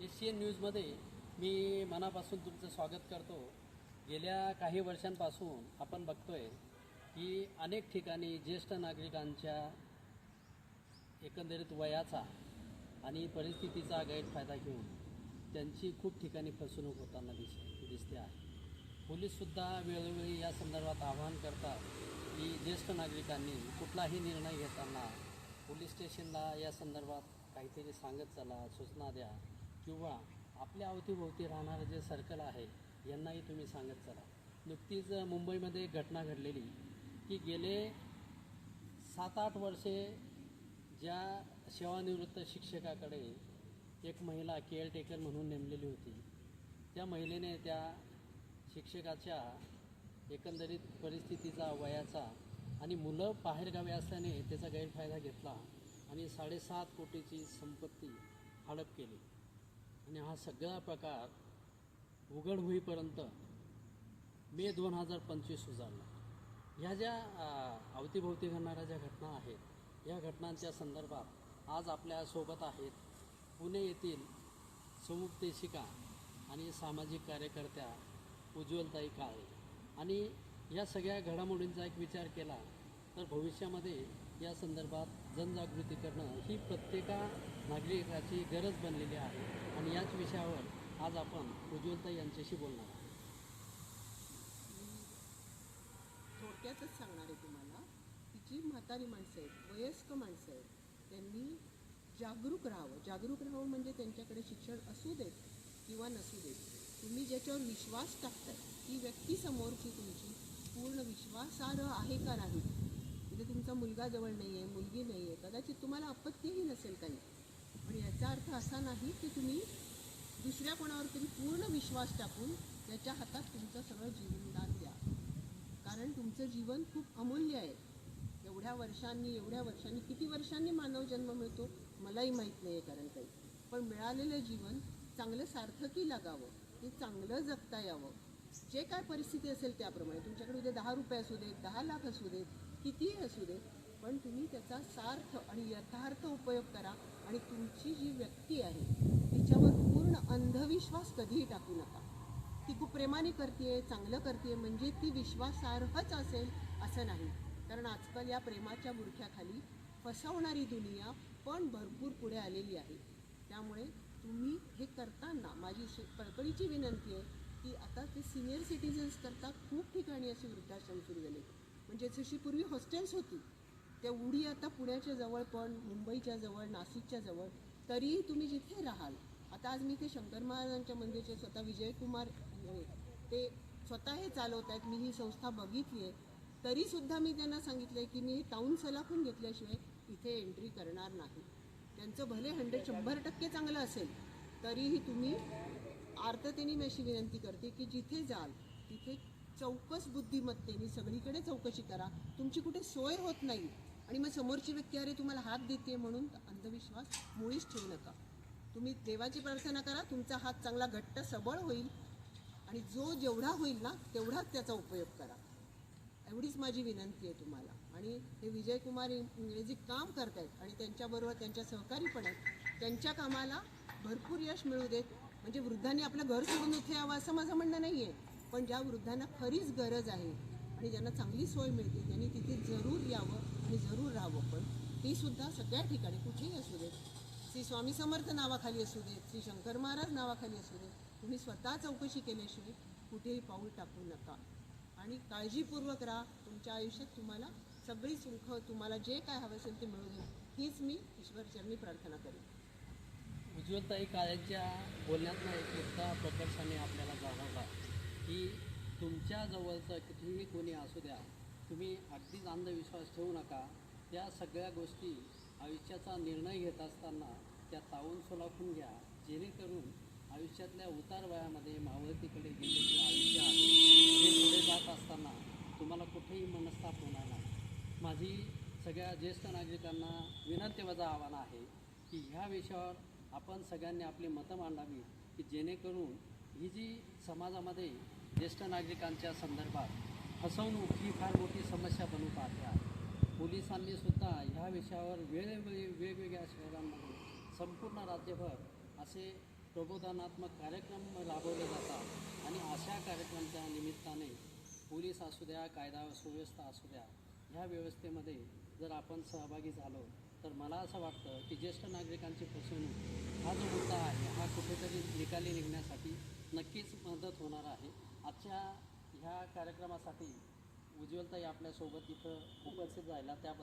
Asian न्यूजमध्ये मी मनापासून तुमचं स्वागत करतो. गेल्या काही वर्षांपासून आपण बघतोय की अनेक ठिकाणी ज्येष्ठ नागरिकांच्या एकंदरीत वयाचा आणि परिस्थितीचा गैरफायदा घेऊन त्यांची खूप ठिकाणी फसवणूक होताना दिस दिसते आहे. पोलीससुद्धा वेळोवेळी या संदर्भात आवाहन करतात की ज्येष्ठ नागरिकांनी कुठलाही निर्णय घेताना पोलीस स्टेशनला या संदर्भात काहीतरी सांगत चला सूचना द्या किंवा आपल्या अवतीभोवती राहणारं जे सर्कल आहे यांनाही तुम्ही सांगत चला. नुकतीच मुंबईमध्ये एक घटना घडलेली की गेले सात आठ वर्षे ज्या सेवानिवृत्त शिक्षकाकडे एक महिला केअरटेकर म्हणून नेमलेली होती. त्या महिलेने त्या शिक्षकाच्या एकंदरीत परिस्थितीचा वयाचा आणि मुलं बाहेरगावी असल्याने त्याचा गैरफायदा घेतला आणि साडेसात कोटीची संपत्ती हडप केली. आणि हा सगळा प्रकार उघड होईपर्यंत मे दोन हजार पंचवीस उजाडला ह्या ज्या अवतीभोवती घडणाऱ्या ज्या घटना आहेत या घटनांच्या संदर्भात आज आपल्यासोबत आहेत पुणे येथील समुपदेशिका आणि सामाजिक कार्यकर्त्या उज्ज्वलताई काळे. आणि या सगळ्या घडामोडींचा एक विचार केला तर भविष्यामध्ये या संदर्भात जनजागृती करणं ही प्रत्येका नागरिकाची गरज बनलेली आहे. आणि याच विषयावर आज आपण उज्ज्वलताई यांच्याशी बोलणार आहोत. थोडक्यातच सांगणार आहे तुम्हाला की जी म्हातारी माणसं आहेत वयस्क माणसं आहेत त्यांनी जागरूक राहावं. जागरूक राहावं म्हणजे त्यांच्याकडे शिक्षण असू देत किंवा नसू देत. तुम्ही ज्याच्यावर विश्वास टाकताय ती व्यक्ती समोरची तुमची पूर्ण विश्वासार्ह आहे का नाही? म्हणजे तुमचा मुलगा जवळ नाही आहे मुलगी नाही आहे कदाचित तुम्हाला आपत्तीही नसेल काही. पण याचा अर्थ असा नाही की तुम्ही दुसऱ्या कोणावर तरी पूर्ण विश्वास टाकून त्याच्या हातात तुमचं सगळं जीवनदान द्या. कारण तुमचं जीवन खूप अमूल्य आहे. एवढ्या वर्षांनी एवढ्या वर्षांनी किती वर्षांनी मानव जन्म मिळतो मलाही माहीत नाही आहे कारण काही. पण मिळालेलं जीवन चांगलं सार्थकी लागावं. ते चांगलं जगता यावं. जे काय परिस्थिती असेल त्याप्रमाणे. तुमच्याकडे उद्या दहा रुपये असू देत दहा लाख असू देत कितीही असू देत पण तुम्ही त्याचा सार्थ आणि यथार्थ उपयोग करा आणि तुमची जी व्यक्ती आहे तिच्यावर पूर्ण अंधविश्वास कधीही टाकू नका. ती खूप प्रेमाने करते चांगलं करते म्हणजे ती विश्वासार्हच असेल असं नाही. कारण आजकाल या प्रेमाच्या बुरख्याखाली फसवणारी दुनिया पण भरपूर पुढे आलेली आहे. त्यामुळे तुम्ही हे करताना माझी शे- कळकळीची विनंती आहे की आता ते सिनियर सिटीजन्स करता खूप ठिकाणी असे वृद्धाश्रम सुरू झाले. म्हणजे जशी पूर्वी हॉस्टेल्स होती. तेवढी आता पुण्याच्या जवळ पण मुंबईच्या जवळ नाशिकच्या जवळ तरीही तुम्ही जिथे राहाल आता आज मी ते शंकर महाराजांच्या मंदिरचे स्वतः विजयकुमार ते स्वतः हे चालवत आहेत मी ही संस्था बघितली आहे. तरीसुद्धा मी त्यांना सांगितलं आहे की मी हे टाऊन सलाखून घेतल्याशिवाय इथे एंट्री करणार नाही. त्यांचं भले हंड्रेड शंभर टक्के चांगलं असेल तरीही तुम्ही आर्ततेने मी अशी विनंती करते की जिथे जाल तिथे चौकस बुद्धिमत्तेने सगळीकडे चौकशी करा. तुमची कुठे सोय होत नाही आणि मग समोरची व्यक्ती अरे तुम्हाला हात देते म्हणून अंधविश्वास मुळीच ठेवू नका. तुम्ही देवाची प्रार्थना करा तुमचा हात चांगला घट्ट सबळ होईल आणि जो जेवढा होईल ना तेवढाच त्याचा उपयोग करा. एवढीच माझी विनंती आहे तुम्हाला. आणि हे विजयकुमार जे काम करत आहेत आणि त्यांच्याबरोबर त्यांच्या सहकारी पण आहेत त्यांच्या कामाला भरपूर यश मिळू देत. म्हणजे वृद्धांनी आपलं घर सोडून इथे यावं असं माझं म्हणणं नाही आहे पण ज्या वृद्धांना खरीच गरज आहे आणि ज्यांना चांगली सोय मिळते त्यांनी तिथे जरूर यावं आणि जरूर राहावं. पण ती सुद्धा सगळ्या ठिकाणी कुठेही असू देत. श्री स्वामी समर्थ नावाखाली असू देत श्री शंकर महाराज नावाखाली असू देत. तुम्ही स्वतः चौकशी केल्याशिवाय कुठेही पाऊल टाकू नका. आणि काळजीपूर्वक राहा तुमच्या आयुष्यात तुम्हाला सगळी सुख तुम्हाला जे काय हवं असेल ते मिळू दे हीच मी ईश्वरचरणी प्रार्थना करेन. उज्ज्वलताई काळेंच्या बोलण्यातनं एक मुद्दा प्रकर्षाने आपल्याला जाणवला की तुमच्या जवळचं कितीही कोणी असू द्या तुम्ही अगदीच अंधविश्वास ठेवू नका. त्या सगळ्या गोष्टी आयुष्याचा निर्णय घेत असताना त्या तावून सोलापून घ्या. जेणेकरून आयुष्यातल्या उतार वयामध्ये मावळतीकडे गेले जे आयुष्य आहे हे पुढे जात असताना तुम्हाला कुठेही मनस्ताप होणार नाही माझी सगळ्या ज्येष्ठ नागरिकांना विनंतीवजा आव्हान आहे की ह्या विषयावर आपण सगळ्यांनी आपली मतं मांडावी की जेणेकरून ही जी समाजामध्ये ज्येष्ठ नागरिकांच्या संदर्भात फसवणूक ही फार मोठी समस्या बनू पाहते आहे. पोलिसांनी सुद्धा ह्या विषयावर वेळोवेळी वेगवेगळ्या शहरांमध्ये संपूर्ण राज्यभर असे प्रबोधनात्मक कार्यक्रम राबवले जातात आणि अशा कार्यक्रमाच्या निमित्ताने पोलीस असू द्या कायदा सुव्यवस्था असू द्या ह्या व्यवस्थेमध्ये जर आपण सहभागी झालो तर मला असं वाटतं की ज्येष्ठ नागरिकांची फसवणूक हा जो मुद्दा आहे हा कुठेतरी निकाली निघण्यासाठी नक्कीच मदत होणार आहे. आजच्या ह्या कार्यक्रमासाठी उज्ज्वलताई आपल्यासोबत इथं उपस्थित राहिला. त्याबद्दल